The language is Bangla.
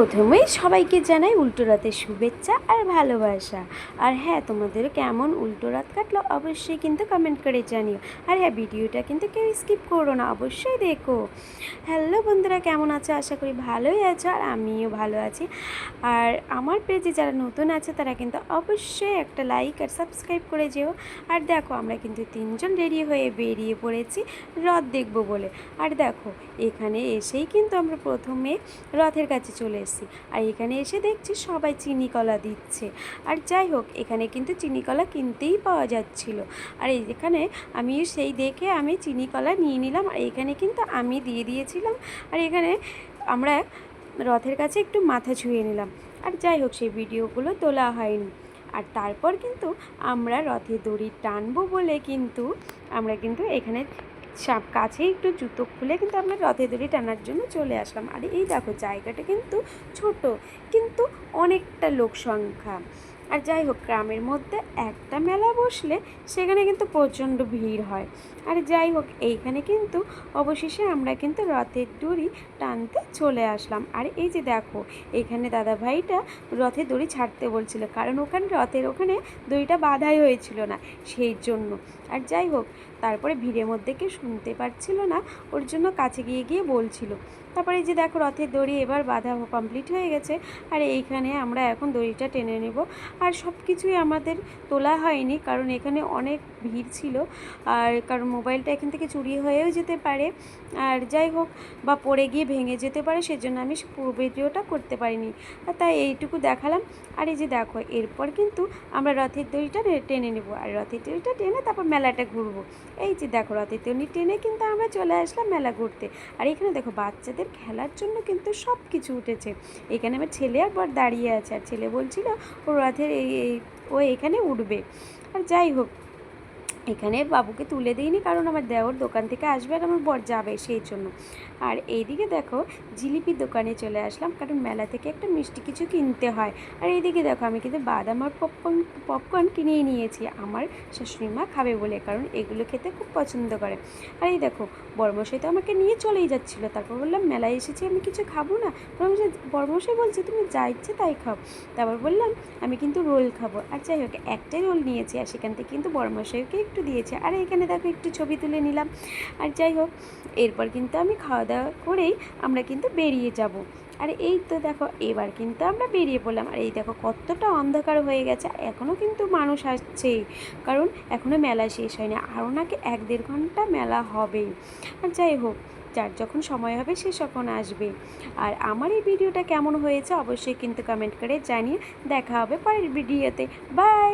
প্রথমেই সবাইকে জানাই উল্টো রাতের শুভেচ্ছা আর ভালোবাসা। আর হ্যাঁ তোমাদের কেমন উল্টো রাত কাটলো অবশ্যই কিন্তু কমেন্ট করে জানিও। আর হ্যাঁ ভিডিওটা কিন্তু কেউ স্কিপ করো না, অবশ্যই দেখো। হ্যালো বন্ধুরা, কেমন আছো? আশা করি ভালোই আছো আর আমিও ভালো আছি। আর আমার পেজে যারা নতুন আছে, তারা কিন্তু অবশ্যই একটা লাইক আর সাবস্ক্রাইব করে যেও। আর দেখো, আমরা কিন্তু তিনজন রেডি হয়ে বেরিয়ে পড়েছি রথ দেখব বলে। আর দেখো, এখানে এসেই কিন্তু আমরা প্রথমে রথের কাছে চলে এসেছি আর এখানে এসে দেখছি সবাই চিনি কলা দিচ্ছে। আর যাই হোক, এখানে কিন্তু চিনি কলা কিনতেই পাওয়া যাচ্ছিল। আর এখানে আমি সেই দেখে আমি চিনি কলা নিয়ে নিলাম। আর এখানে কিন্তু আমি দিয়ে দিয়েছিলাম। আর এখানে আমরা রথের কাছে একটু মাথা ছুঁয়ে নিলাম। আর যাই হোক, সেই ভিডিওগুলো তোলা হয়নি। আর তারপর কিন্তু আমরা রথে দড়ি টানবো বলে কিন্তু আমরা কিন্তু এখানে সাপ কাছে একটু জুতো খুলে কিন্তু আমরা রথে দড়ি টানার জন্য চলে আসলাম। আর এই দেখো, জায়গাটা কিন্তু ছোট, কিন্তু অনেকটা লোক সংখ্যা আর যাই হোক, গ্রামের মধ্যে একটা মেলা বসলে সেখানে কিন্তু প্রচণ্ড ভিড় হয়। আর যাই হোক, এইখানে কিন্তু অবশেষে আমরা কিন্তু রথের দড়ি টানতে চলে আসলাম। আর এই যে দেখো, এখানে দাদা ভাইটা রথের দড়ি ছাড়তে বলছিল, কারণ ওখানে রথের ওখানে দড়িটা বাধাই হয়েছিল না সেই জন্য। আর যাই হোক, তারপরে ভিড়ের মধ্যে কেউ শুনতে পারছিল না, ওর জন্য কাছে গিয়ে গিয়ে বলছিল। তারপরে যে দেখো, রথের দড়ি এবার বাধা কমপ্লিট হয়ে গেছে। আর এইখানে আমরা এখন দড়িটা টেনে নেব। আর সব কিছুই আমাদের তোলা হয়নি, কারণ এখানে অনেক ভিড় ছিল। আর কারণ মোবাইলটা এখান থেকে চুরি হয়েও যেতে পারে। আর যাই হোক, বা পড়ে গিয়ে ভেঙে যেতে পারে, সেজন্য আমি পুরো ভিডিওটা করতে পারিনি। তাই এইটুকু দেখালাম। আর এই যে দেখো, এরপর কিন্তু আমরা রথের দড়িটা টেনে নেব। আর রথের দড়িটা টেনে তারপর মেলাটা ঘুরবো। এই যে দেখো, রথের দড়ি টেনে কিন্তু আমরা চলে আসলাম মেলা ঘুরতে। আর এখানে দেখো, বাচ্চাদের খেলার জন্য কিন্তু সব কিছু উঠেছে। এখানে আমার ছেলে আর বর দাঁড়িয়ে আছে। আর ছেলে বলছিল, ও রথের এই এই- ও এখানে উঠবে। আর যাই হোক এখানে বাবুকে তুলে দিইনি কারণ আমার দেওর দোকান থেকে আসবে আর আমার বর যাবে সেই জন্য। আর এইদিকে দেখো জিলিপির দোকানে চলে আসলাম কারণ মেলা থেকে একটা মিষ্টি কিছু কিনতে হয়। আর এইদিকে দেখো আমি কিন্তু বাদাম আর পপকর্ন পপকর্ন কিনেই নিয়েছি। আমার শাশুড়ি মা খাবে বলে কারণ এগুলো খেতে খুব পছন্দ করে। আর এই দেখো বর্মশাই তো আমাকে নিয়ে চলেই যাচ্ছিল। তারপর বললাম, মেলায় এসেছি, আমি কিছু খাব না? বর্মশাই বর্মশাই বলছে, তুমি যা ইচ্ছে তাই খাও। তারপর বললাম, আমি কিন্তু রোল খাব। আর যাই হোক, একটাই রোল নিয়েছি আর সেখান থেকে কিন্তু বড়মশাইকে একটু দিয়েছে। আর, এখানে দেখো একটু ছবি তুলে নিলাম। আর যাই হোক, এরপর কিন্তু আমি খাওয়া দাওয়া করেই আমরা কিন্তু বেরিয়ে যাব। আর, এই তো দেখো, এবার কিন্তু আমরা বেরিয়ে পড়লাম। আর এই দেখো, কতটা অন্ধকার হয়ে গেছে। এখনও কিন্তু মানুষ আসছেই কারণ এখনও মেলা শেষ হয়নি। আরও নাকি এক দেড় ঘণ্টা মেলা হবেই আর যাই হোক, যার যখন সময় হবে, সে তখন আসবে। আর আমার এই ভিডিওটা কেমন হয়েছে, অবশ্যই কিন্তু কমেন্ট করে জানিয়ে দেখা হবে পরের ভিডিওতে। বাই